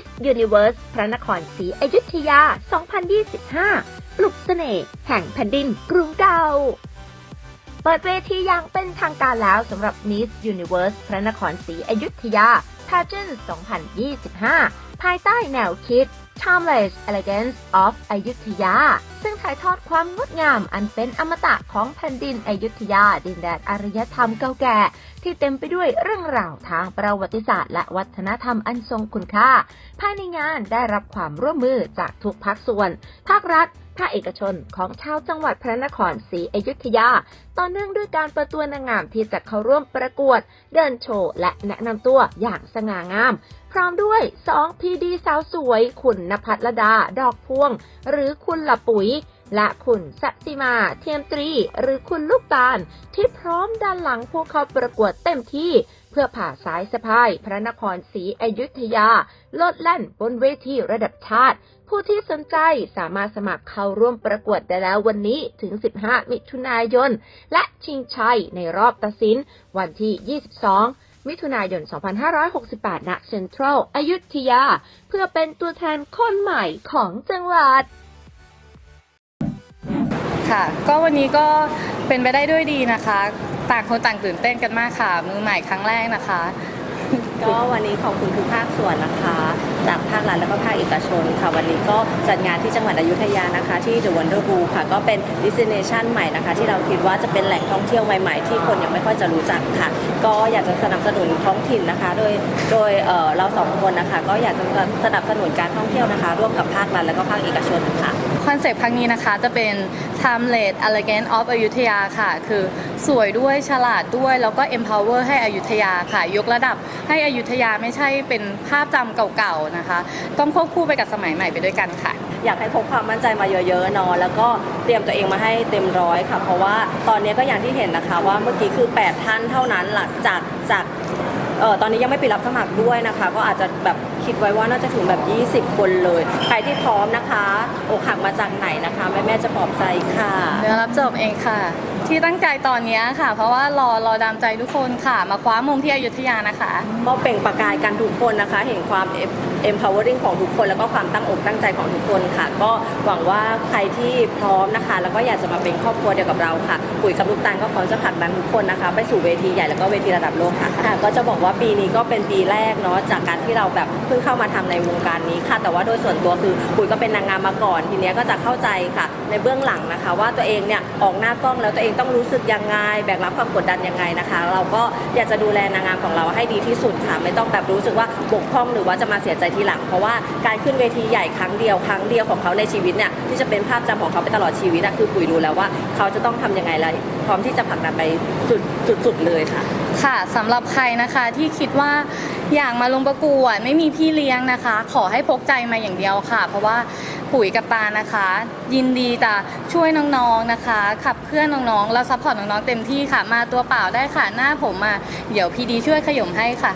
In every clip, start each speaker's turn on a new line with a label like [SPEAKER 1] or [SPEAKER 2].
[SPEAKER 1] Miss Universe พระนครศรีอยุธยา 2025 ปลุกเสน่ห์แห่งแผ่นดินกรุงเก่า เปิดเวทีอย่างเป็นทางการแล้วสำหรับ Miss Universe พระนครศรีอยุธยา Pageant 2025 ภายใต้แนวคิด Timeless Elegance of อยุธยา ซึ่งถ่ายทอดความงดงามอันเป็นอมตะของแผ่นดินอยุธยา ดินแดนอารยธรรมเก่าแก่ ที่เต็มไปด้วยเรื่องราวทางประวัติศาสตร์ และวัฒนธรรมอันทรงคุณค่า ภายในงานได้รับความร่วมมือจากทุกภาคส่วน ภาครัฐ ภาคเอกชนของชาวจังหวัดพระนครศรีอยุธยา ต่อเนื่องด้วยการเปิดตัวนางงามที่จะเข้าร่วมประกวด เดินโชว์ และแนะนำตัวอย่างสง่างาม พร้อมด้วย2พีดีสาวสวย คุณนภัทรดา ดอกพวง หรือคุณละปุ๋ย และคุณสัติมาเทียมตรี หรือคุณลูกตาล ที่พร้อมด้านหลังผู้เข้าประกวดเต็มที่ เพื่อผ่าสายสะพาย พระนครศรีอยุธยา ลดแล่นบนเวทีระดับชาติ ผู้ที่สนใจสามารถสมัครเข้าร่วมประกวดได้แล้ววันนี้ถึง 15 มิถุนายน และชิงชัยในรอบตัดสิน วันที่ 22มิถุนายน 2568 ณ เซ็นทรัล อยุธยา เพื่อเป็นตัวแทนคนใหม่ของจังหวัด
[SPEAKER 2] ค่ะ ก็วันนี้ก็เป็นไปได้ด้วยดีนะคะ ต่างคนต่างตื่นเต้นกันมากค่ะ มือใหม่ครั้งแรกนะคะ
[SPEAKER 3] ก็วันนี้ขอบคุณทุกภาคส่วนนะคะ จากภาครัฐแล้วก็ภาคเอกชนค่ะ วันนี้ก็จัดงานที่จังหวัดอยุธยานะคะ ที่ The Wonder Blue ค่ะ ก็เป็น destination ใหม่นะคะ ที่เราคิดว่าจะเป็นแหล่งท่องเที่ยวใหม่ ๆ ที่คนยังไม่ค่อยจะรู้จักค่ะ ก็อยากจะสนับสนุนท้องถิ่นนะคะ โดยโดยเเราสองคนนะคะ ก็อยากจะสนับสนุนการท่องเที่ยวนะคะ ร่วมกับภาครัฐแล้วก็ภาคเอกชนค่ะ
[SPEAKER 2] คอนเซปต์ครั้งนี้นะคะจะเป็น Timeless Elegant of อยุธยาค่ะ คือสวยด้วยฉลาดด้วยแล้วก็ empower ให้อยุธยาค่ะ ยกระดับให้อยุธยาไม่ใช่เป็นภาพจำเก่าๆนะคะ ต้องควบคู่ไปกับสมัยใหม่ไปด้วยกันค่ะ
[SPEAKER 3] อยากให้พกความมั่นใจมาเยอะๆเนาะแล้วก็เตรียมตัวเองมาให้เต็มร้อยค่ะ เพราะว่าตอนนี้ก็อย่างที่เห็นนะคะว่าเมื่อกี้คือ 8 ท่านเท่านั้นหลังจากจากเออตอนนี้ยังไม่ปิดรับสมัครด้วยนะคะ ก็อาจจะแบบคิดไว้ว่าน่าจะถึงแบบ 20 คนเลย ใครที่พร้อมนะคะอกหักมาจากไหนนะคะ แม่แม่ๆจะปลอบใจค่ะ
[SPEAKER 2] เดี๋ยวรับจบเองค่ะที่ตั้งใจตอนนี้ค่ะ เพราะว่ารอรอดามใจทุกคนค่ะ มาคว้ามงที่อยุธยานะคะ
[SPEAKER 3] ก็เปล่งประกายกันทุกคนนะคะ เห็นความ empowering ของทุกคน แล้วก็ความตั้งอกตั้งใจของทุกคนค่ะ ก็หวังว่าใครที่พร้อมนะคะ แล้วก็อยากจะมาเป็นครอบครัวเดียวกับเราค่ะปุ๋ยกับลูกตาลก็พร้อมจะผลักดันทุกคนนะคะ ไปสู่เวทีใหญ่แล้วก็เวทีระดับโลกค่ะค่ะ ก็จะบอกว่าปีนี้ก็เป็นปีแรกเนาะจากการที่เราแบบเพิ่งเข้ามาทำในวงการนี้ค่ะ แต่ว่าโดยส่วนตัวคือปุ๋ยก็เป็นนางงามมาก่อน ทีเนี้ยก็จะเข้าใจค่ะ ในเบื้องหลังนะคะ ว่าตัวเองเนี่ยออกหน้ากล้องแล้วตัวเองต้องรู้สึกยังไง แบกรับความกดดันยังไงนะคะ เราก็อยากจะดูแลนางงามของเราให้ดีที่สุดค่ะ ไม่ต้องแบบรู้สึกว่าบกพร่องหรือว่าจะมาเสียใจทีหลัง เพราะว่าการขึ้นเวทีใหญ่ครั้งเดียวครั้งเดียวของเขาในชีวิตเนี่ยที่จะเป็นภาพจำของเขาไปตลอดชีวิตอะคือปุ๋ยรู้แล้วว่าเขาจะต้องทำยังไงและพร้อมที่จะผลักดันไปสุดสุดเลยค่ะ
[SPEAKER 2] ค่ะสำหรับใครนะคะที่คิดว่าอยากมาลงประกวดไม่มีพี่เลี้ยงนะคะ ขอให้พกใจมาอย่างเดียวค่ะ เพราะว่า ปุ๋ยกับตานะคะ ยินดีจะช่วยน้องๆนะคะ ขับเคลื่อนน้องๆแล้วซัพพอร์ตน้องๆเต็มที่ค่ะ มาตัวเปล่าได้ค่ะหน้าผมมาเดี๋ยวพีดีช่วยขยมให้ค่ะ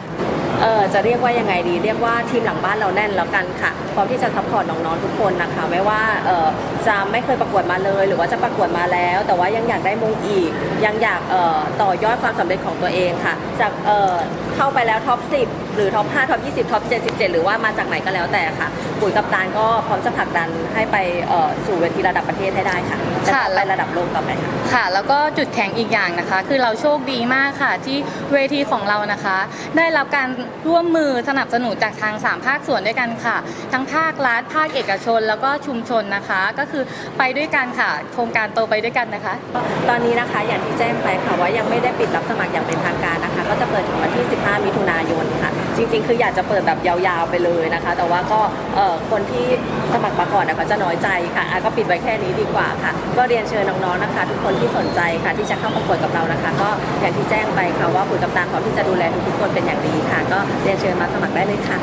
[SPEAKER 3] เออจะเรียกว่ายังไงดีเรียกว่าทีมหลังบ้านเราแน่นแล้วกันค่ะพร้อมที่จะซัพพอร์ตน้องๆทุกคนนะคะ ไม่ว่าเออจะไม่เคยประกวดมาเลย หรือว่าจะประกวดมาแล้ว แต่ว่ายังอยากได้มงอีก ยังอยากเอ่อต่อยอดความสำเร็จของตัวเองค่ะ จากเออเข้าไปแล้วท็อป 10 หรือท็อป 5 ท็อป 20 ท็อป 77 หรือว่ามาจากไหนก็แล้วแต่ค่ะ ปุ๋ยกับตาลก็พร้อมจะผลักดันให้ไปเอ่อสู่เวทีระดับประเทศให้ได้ค่ะและ
[SPEAKER 2] ค่ะ
[SPEAKER 3] ต่อไประดับโลกต่อไปค่ะ
[SPEAKER 2] ค่ะ แล้วก็จุดแข็งอีกอย่างนะคะ คือเราโชคดีมากค่ะ ที่เวทีของเรานะคะ ได้รับการร่วมมือสนับสนุนจากทาง 3 ภาคส่วนด้วยกันค่ะ ทั้งภาครัฐภาคเอกชน แล้วก็ชุมชนนะคะ ก็คือไปด้วยกันค่ะ โครงการโตไปด้วยกันนะคะ
[SPEAKER 3] ตอนนี้นะคะอย่างที่แจ้งไปค่ะว่ายังไม่ได้ปิดรับสมัครอย่างเป็นทางการนะคะ ก็จะเปิดถึงวันที่ 15 มิถุนายนค่ะจริง ๆ คืออยากจะเปิดแบบยาวๆไปเลยนะคะ แต่ว่าก็เอ่อคนที่สมัครมาก่อนนะคะจะน้อยใจค่ะอะก็ปิดไว้แค่นี้ดีกว่าค่ะ ก็เรียนเชิญน้องๆนะคะ ทุกคนที่สนใจค่ะที่จะเข้าประกวดกับเรานะคะ ก็อย่างที่แจ้งไปค่ะว่าปุ๋ยกับตาลพร้อมที่จะดูแลทุกๆคนเป็นอย่างดีค่ะ ก็เรียนเชิญมาสมัครได้เลยค่ะ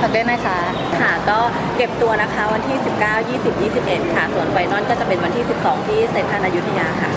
[SPEAKER 2] ขอบคุณนะคะ
[SPEAKER 3] ค่ะก็เก็บตัวนะคะวันที่ 19 20 21 ค่ะ ส่วนไฟนอลก็จะเป็นวันที่ 12 ที่เซ็นทรัลอยุธยาค่ะ